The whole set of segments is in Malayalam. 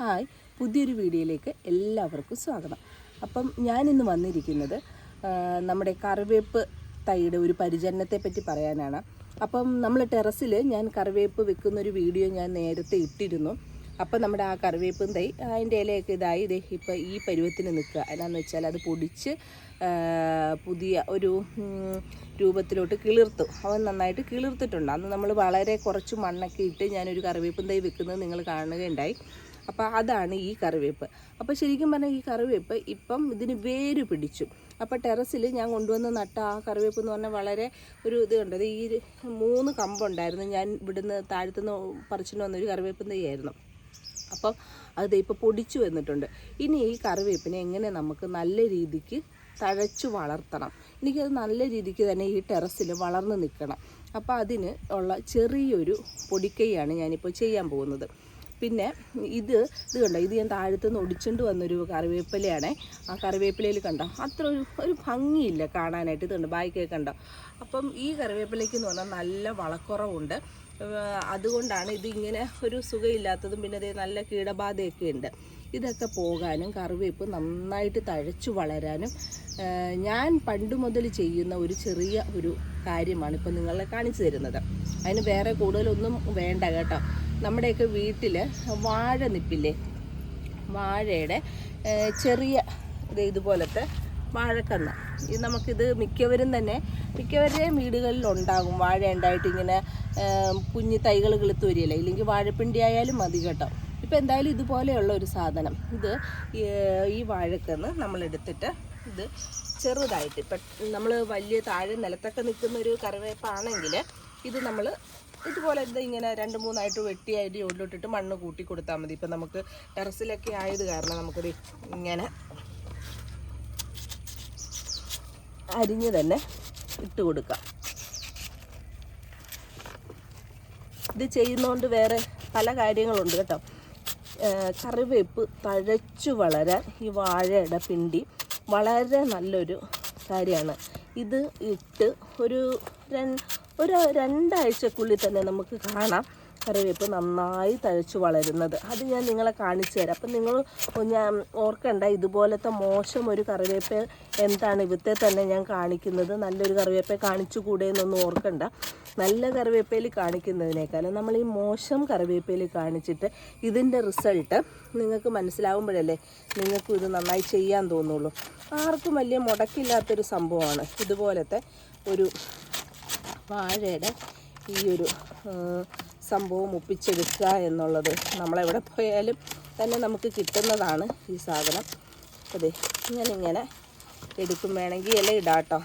ഹായ്. പുതിയൊരു വീഡിയോയിലേക്ക് എല്ലാവർക്കും സ്വാഗതം. അപ്പം ഞാനിന്ന് വന്നിരിക്കുന്നത് നമ്മുടെ കറിവേപ്പ് തൈയുടെ ഒരു പരിചരണത്തെ പറ്റി പറയാനാണ്. അപ്പം നമ്മൾ ടെറസിൽ ഞാൻ കറിവേപ്പ് വെക്കുന്ന ഒരു വീഡിയോ ഞാൻ നേരത്തെ ഇട്ടിരുന്നു. അപ്പം നമ്മുടെ ആ കറിവേപ്പും തൈ അതിന്റെ ഇലയൊക്കെ ഇതായി ഇത് ഇപ്പം ഈ പരുവത്തിന് നിൽക്കുക. എന്നാന്ന് വെച്ചാൽ അത് പൊടിച്ച് പുതിയ ഒരു രൂപത്തിലോട്ട് കിളിർത്തു. അവൻ നന്നായിട്ട് കിളിർത്തിട്ടുണ്ട്. അന്ന് നമ്മൾ വളരെ കുറച്ച് മണ്ണൊക്കെ ഇട്ട് ഞാനൊരു കറിവേപ്പും തൈ വെക്കുന്നത് നിങ്ങൾ കാണുകയുണ്ടായി. അപ്പോൾ അതാണ് ഈ കറിവേപ്പ്. അപ്പോൾ ശരിക്കും പറഞ്ഞാൽ ഈ കറിവേപ്പ് ഇപ്പം ഇതിന് വേര് പിടിച്ചു. അപ്പോൾ ടെറസിൽ ഞാൻ കൊണ്ടുവന്ന് നട്ട ആ കറിവേപ്പ് എന്ന് പറഞ്ഞാൽ വളരെ ഒരു ഇത് കണ്ടത് ഈ മൂന്ന് കമ്പുണ്ടായിരുന്നു. ഞാൻ ഇവിടുന്ന് താഴത്തുനിന്ന് പറിച്ചിട്ട് വന്നൊരു കറിവേപ്പ് തൈയായിരുന്നു അപ്പം അത് ഇപ്പോൾ പൊടിച്ചു വന്നിട്ടുണ്ട്. ഇനി ഈ കറിവേപ്പിനെ എങ്ങനെ നമുക്ക് നല്ല രീതിക്ക് തഴച്ചു വളർത്തണം? എനിക്കത് നല്ല രീതിക്ക് തന്നെ ഈ ടെറസിൽ വളർന്ന് നിൽക്കണം. അപ്പോൾ അതിന് ഉള്ള ചെറിയൊരു പൊടിക്കൈയാണ് ഞാനിപ്പോൾ ചെയ്യാൻ പോകുന്നത്. പിന്നെ ഇത് ഇത് കണ്ടോ? ഇത് ഞാൻ താഴത്തുനിന്ന് ഒടിച്ചുകൊണ്ട് വന്നൊരു കറിവേപ്പിലയാണ്. ആ കറിവേപ്പിലയിൽ കണ്ടോ? അത്ര ഒരു ഒരു ഭംഗിയില്ല കാണാനായിട്ട്. ഇത് കണ്ടോ കണ്ടോ? അപ്പം ഈ കറിവേപ്പിലയ്ക്ക് എന്ന് പറഞ്ഞാൽ നല്ല വളക്കുറവുണ്ട്. അതുകൊണ്ടാണ് ഇതിങ്ങനെ ഒരു സുഖമില്ലാത്തതും പിന്നെ അതേ നല്ല കീടബാധയൊക്കെ ഉണ്ട്. ഇതൊക്കെ പോകാനും കറിവേപ്പ് നന്നായിട്ട് തഴച്ചു വളരാനും ഞാൻ പണ്ട് മുതൽ ചെയ്യുന്ന ഒരു ചെറിയ ഒരു കാര്യമാണ് ഇപ്പം നിങ്ങളെ കാണിച്ചു തരുന്നത്. അതിന് വേറെ കൂടുതലൊന്നും വേണ്ട കേട്ടോ. നമ്മുടെയൊക്കെ വീട്ടിൽ വാഴ നിപ്പില്ലേ? വാഴയുടെ ചെറിയ ഇത് ഇതുപോലത്തെ വാഴക്കന്ന്. ഇത് നമുക്കിത് മിക്കവരും തന്നെ മിക്കവരുടെയും വീടുകളിൽ ഉണ്ടാകും വാഴ ഉണ്ടായിട്ട് ഇങ്ങനെ കുഞ്ഞു തൈകൾ കിളുത്ത് വരികയില്ല? ഇല്ലെങ്കിൽ വാഴപ്പിണ്ടി ആയാലും മതി കേട്ടോ. ഇപ്പം എന്തായാലും ഇതുപോലെയുള്ള ഒരു സാധനം. ഇത് ഈ വാഴക്കന്ന് നമ്മളെടുത്തിട്ട് ഇത് ചെറുതായിട്ട് ഇപ്പം നമ്മൾ വലിയ താഴെ നിലത്തൊക്കെ നിൽക്കുന്ന ഒരു കറിവേപ്പാണെങ്കിൽ ഇത് നമ്മൾ ഇതുപോലെ ഇത് ഇങ്ങനെ രണ്ട് മൂന്നായിട്ട് വെട്ടി അരി ഉള്ളിട്ടിട്ട് മണ്ണ് കൂട്ടി കൊടുത്താൽ മതി. ഇപ്പം നമുക്ക് ടെറസിലൊക്കെ ആയത് കാരണം നമുക്കത് ഇങ്ങനെ അരിഞ്ഞ് തന്നെ ഇട്ട് കൊടുക്കാം. ഇത് ചെയ്യുന്നതുകൊണ്ട് വേറെ പല കാര്യങ്ങളുണ്ട് കേട്ടോ. കറിവേപ്പ് തഴച്ചു വളരാൻ ഈ വാഴയുടെ പിണ്ടി വളരെ നല്ലൊരു കാര്യമാണ്. ഇത് ഇട്ട് ഒരു രൺ- ഒരു രണ്ടാഴ്ചക്കുള്ളിൽ തന്നെ നമുക്ക് കാണാം കറിവേപ്പ് നന്നായി തഴച്ചു വളരുന്നത്. അത് ഞാൻ നിങ്ങളെ കാണിച്ചു തരാം. അപ്പം നിങ്ങൾ ഞാൻ ഓർക്കണ്ട ഇതുപോലത്തെ മോശം ഒരു കറിവേപ്പ് എന്താണ് ഇവിടുത്തെ തന്നെ ഞാൻ കാണിക്കുന്നത്. നല്ലൊരു കറിവേപ്പ കാണിച്ചുകൂടെ എന്നൊന്നും ഓർക്കണ്ട. നല്ല കറിവേപ്പയിൽ കാണിക്കുന്നതിനേക്കാളും നമ്മൾ ഈ മോശം കറിവേപ്പയിൽ കാണിച്ചിട്ട് ഇതിന്റെ റിസൾട്ട് നിങ്ങൾക്ക് മനസ്സിലാവുമ്പോഴല്ലേ നിങ്ങൾക്കും ഇത് നന്നായി ചെയ്യാൻ തോന്നുള്ളൂ. ആർക്കും വലിയ മുടക്കില്ലാത്തൊരു സംഭവമാണ് ഇതുപോലത്തെ ഒരു വാഴയുടെ ഈ ഒരു സംഭവം ഒപ്പിച്ചെടുക്കുക എന്നുള്ളത് നമ്മളെവിടെ പോയാലും തന്നെ നമുക്ക് കിട്ടുന്നതാണ് ഈ സാധനം. അതെ ഞാനിങ്ങനെ എടുക്കും വേണമെങ്കിൽ ഇല ഇടാട്ടോ.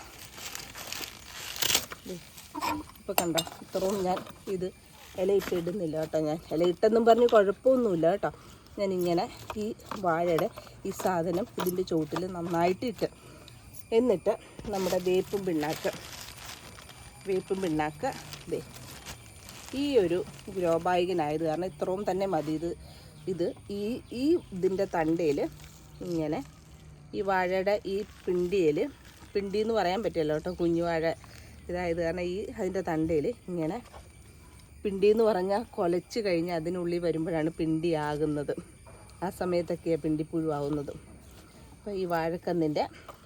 ഇപ്പോൾ കണ്ടോ ഇത്രയും ഞാൻ ഇത് ഇല ഇട്ട് ഇടുന്നില്ല കേട്ടോ ഞാൻ. ഇല ഇട്ടെന്നും പറഞ്ഞ് കുഴപ്പമൊന്നുമില്ല കേട്ടോ. ഞാനിങ്ങനെ ഈ വാഴയുടെ ഈ സാധനം ഇതിന്റെ ചുവട്ടിൽ നന്നായിട്ട് ഇട്ട് എന്നിട്ട് നമ്മുടെ വേപ്പും പിണ്ണാക്ക്. വേപ്പും പിണ്ണാക്ക്. ദേ ഈ ഒരു ഗ്രോ ബാഗിനായത് കാരണം ഇത്രയും തന്നെ മതി ഇത്. ഇത് ഈ ഈ ഇതിന്റെ തണ്ടയിൽ ഇങ്ങനെ ഈ വാഴയുടെ ഈ പിണ്ടിയിൽ പിണ്ടി എന്ന് പറയാൻ പറ്റില്ല കേട്ടോ കുഞ്ഞു വാഴ. ഇതായത് കാരണം ഈ അതിന്റെ തണ്ടയിൽ ഇങ്ങനെ പിണ്ടി എന്ന് പറഞ്ഞാൽ കൊലച്ച് കഴിഞ്ഞ് അതിനുള്ളിൽ വരുമ്പോഴാണ് പിണ്ടി ആകുന്നത്. ആ സമയത്തൊക്കെയാണ് പിണ്ടി അപ്പോൾ ഈ വാഴക്കന്നിന്റെ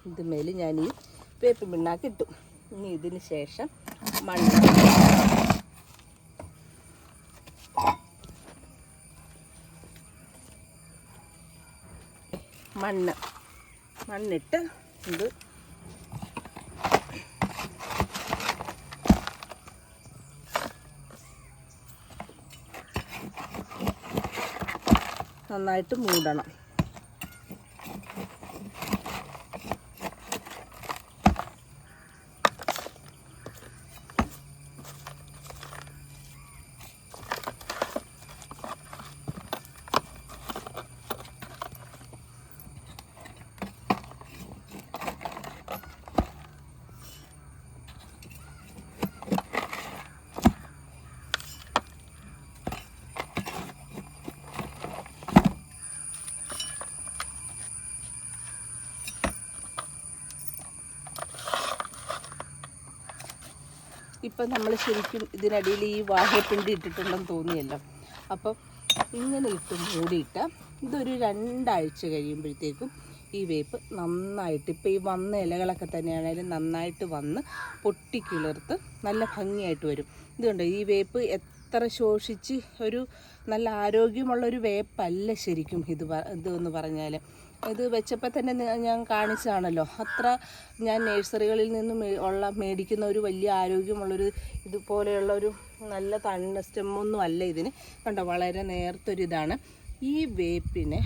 ഇതുമേൽ ഞാൻ ഈ വേപ്പ് പിണ്ണാക്ക് ഇട്ടു. ഇനി ഇതിന് ശേഷം മണ്ണ്. മണ്ണ്. മണ്ണിട്ട് ഇത് നന്നായിട്ട് മൂടണം. ഇപ്പം നമ്മൾ ശരിക്കും ഇതിനടിയിൽ ഈ വാഴപ്പിണ്ടി ഇട്ടിട്ടുണ്ടെന്ന് തോന്നിയല്ലോ. അപ്പം ഇങ്ങനെ ഇട്ട് മൂടിയിട്ട് ഇതൊരു രണ്ടാഴ്ച കഴിയുമ്പോഴത്തേക്കും ഈ വേപ്പ് നന്നായിട്ട് ഇപ്പോൾ ഈ വന്ന ഇലകളൊക്കെ തന്നെയാണെങ്കിലും നന്നായിട്ട് വന്ന് പൊട്ടിക്കിളിർത്ത് നല്ല ഭംഗിയായിട്ട് വരും. ഇതുകൊണ്ട് ഈ വേപ്പ് എത്ര ശോഷിച്ച് ഒരു നല്ല ആരോഗ്യമുള്ള ഒരു വേപ്പല്ല ശരിക്കും ഇത് ഇത് എന്ന് പറഞ്ഞാൽ ഇത് വെച്ചപ്പോൾ തന്നെ ഞാൻ കാണിച്ചതാണല്ലോ. അത്ര ഞാൻ നഴ്സറികളിൽ നിന്നും ഉള്ള മേടിക്കുന്ന ഒരു വലിയ ആരോഗ്യമുള്ളൊരു ഇതുപോലെയുള്ള ഒരു നല്ല തണ്ണ സ്റ്റെമ്മൊന്നും അല്ല ഇതിന്. കണ്ടോ വളരെ നേർത്തൊരിതാണ് ഈ വേപ്പിനെ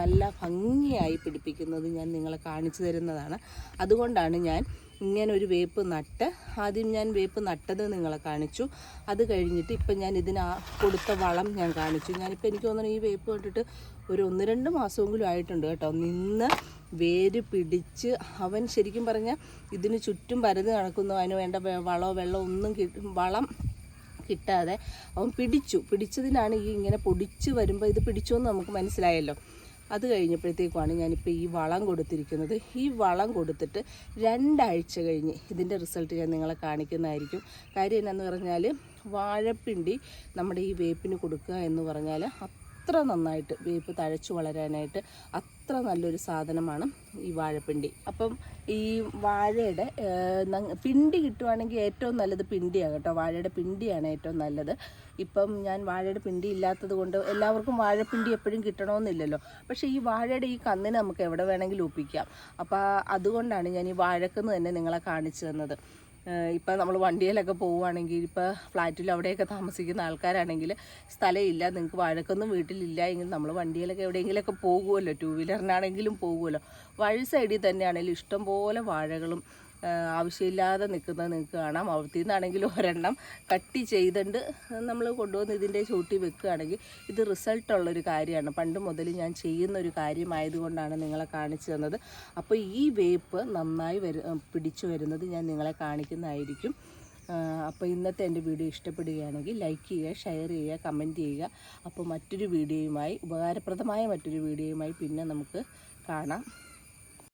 നല്ല ഭംഗിയായി പിടിപ്പിക്കുന്നത് ഞാൻ നിങ്ങളെ കാണിച്ചു തരുന്നതാണ്. അതുകൊണ്ടാണ് ഞാൻ ഇങ്ങനെ ഒരു വേപ്പ് നട്ട് ആദ്യം ഞാൻ വേപ്പ് നട്ടത് നിങ്ങളെ കാണിച്ചു. അത് കഴിഞ്ഞിട്ട് ഇപ്പം ഞാൻ ഇതിന് കൊടുത്ത വളം ഞാൻ കാണിച്ചു. ഞാനിപ്പോൾ എനിക്ക് തോന്നുന്നു ഈ വേപ്പ് കണ്ടിട്ട് ഒരു ഒന്ന് രണ്ട് മാസമെങ്കിലും ആയിട്ടുണ്ട് കേട്ടോ. നിന്ന് വേര് പിടിച്ച് അവൻ ശരിക്കും പറഞ്ഞാൽ ഇതിന് ചുറ്റും പരത് നടക്കുന്നു. അതിന് വേണ്ട വളമോ വെള്ളമോ ഒന്നും കിട്ടും വളം കിട്ടാതെ അവൻ പിടിച്ചു. പിടിച്ചതിനാണ് ഈ ഇങ്ങനെ പൊടിച്ച് വരുമ്പോൾ ഇത് പിടിച്ചു എന്ന് നമുക്ക് മനസ്സിലായല്ലോ. അത് കഴിഞ്ഞപ്പോഴത്തേക്കുമാണ് ഞാനിപ്പോൾ ഈ വളം കൊടുത്തിരിക്കുന്നത്. ഈ വളം കൊടുത്തിട്ട് രണ്ടാഴ്ച കഴിഞ്ഞ് ഇതിന്റെ റിസൾട്ട് ഞാൻ നിങ്ങളെ കാണിക്കുന്നതായിരിക്കും. കാര്യം എന്നാന്ന് പറഞ്ഞാൽ വാഴപ്പിണ്ടി നമ്മുടെ ഈ വേപ്പിന് കൊടുക്കുക എന്ന് പറഞ്ഞാൽ അത്ര നന്നായിട്ട് വേപ്പ് തഴച്ചു വളരാനായിട്ട് അത്ര നല്ലൊരു സാധനമാണ് ഈ വാഴപ്പിണ്ടി. അപ്പം ഈ വാഴയുടെ പിണ്ടി കിട്ടുവാണെങ്കിൽ ഏറ്റവും നല്ലത് പിണ്ടിയാണ് കേട്ടോ. വാഴയുടെ പിണ്ടിയാണ് ഏറ്റവും നല്ലത്. ഇപ്പം ഞാൻ വാഴയുടെ പിണ്ടി ഇല്ലാത്തത് കൊണ്ട് എല്ലാവർക്കും വാഴപ്പിണ്ടി എപ്പോഴും കിട്ടണമെന്നില്ലല്ലോ. പക്ഷേ ഈ വാഴയുടെ ഈ കന്നിന് നമുക്ക് എവിടെ വേണമെങ്കിലും ഒപ്പിക്കാം. അപ്പോൾ അതുകൊണ്ടാണ് ഞാൻ ഈ വാഴക്കെന്ന് തന്നെ നിങ്ങളെ കാണിച്ചു തന്നത്. ഇപ്പം നമ്മൾ വണ്ടിയിലൊക്കെ പോവുകയാണെങ്കിൽ ഇപ്പോൾ ഫ്ലാറ്റിൽ അവിടെയൊക്കെ താമസിക്കുന്ന ആൾക്കാരാണെങ്കിൽ സ്ഥലമില്ല നിങ്ങൾക്ക് വഴക്കൊന്നും വീട്ടിലില്ല എങ്കിൽ നമ്മൾ വണ്ടിയിലൊക്കെ എവിടെയെങ്കിലുമൊക്കെ പോകുമല്ലോ ടൂ വീലറിനാണെങ്കിലും പോകുമല്ലോ വഴി സൈഡിൽ തന്നെയാണെങ്കിലും ഇഷ്ടംപോലെ വാഴകളും ആവശ്യമില്ലാതെ നിൽക്കുന്നത് നിങ്ങൾക്ക് കാണാം. അവിടുത്തെ നിന്നാണെങ്കിൽ ഒരെണ്ണം കട്ടി ചെയ്തിട്ട് നമ്മൾ കൊണ്ടുവന്ന് ഇതിന്റെ ചൂട്ടി വെക്കുകയാണെങ്കിൽ ഇത് റിസൾട്ടുള്ളൊരു കാര്യമാണ്. പണ്ട് മുതൽ ഞാൻ ചെയ്യുന്ന ഒരു കാര്യമായതുകൊണ്ടാണ് നിങ്ങളെ കാണിച്ചു തന്നത്. അപ്പോൾ ഈ വേപ്പ് നന്നായി വരു പിടിച്ചു വരുന്നത് ഞാൻ നിങ്ങളെ കാണിക്കുന്നതായിരിക്കും. അപ്പോൾ ഇന്നത്തെ എന്റെ വീഡിയോ ഇഷ്ടപ്പെടുകയാണെങ്കിൽ ലൈക്ക് ചെയ്യുക ഷെയർ ചെയ്യുക കമന്റ് ചെയ്യുക. അപ്പോൾ മറ്റൊരു വീഡിയോയുമായി ഉപകാരപ്രദമായ മറ്റൊരു വീഡിയോയുമായി പിന്നെ നമുക്ക് കാണാം.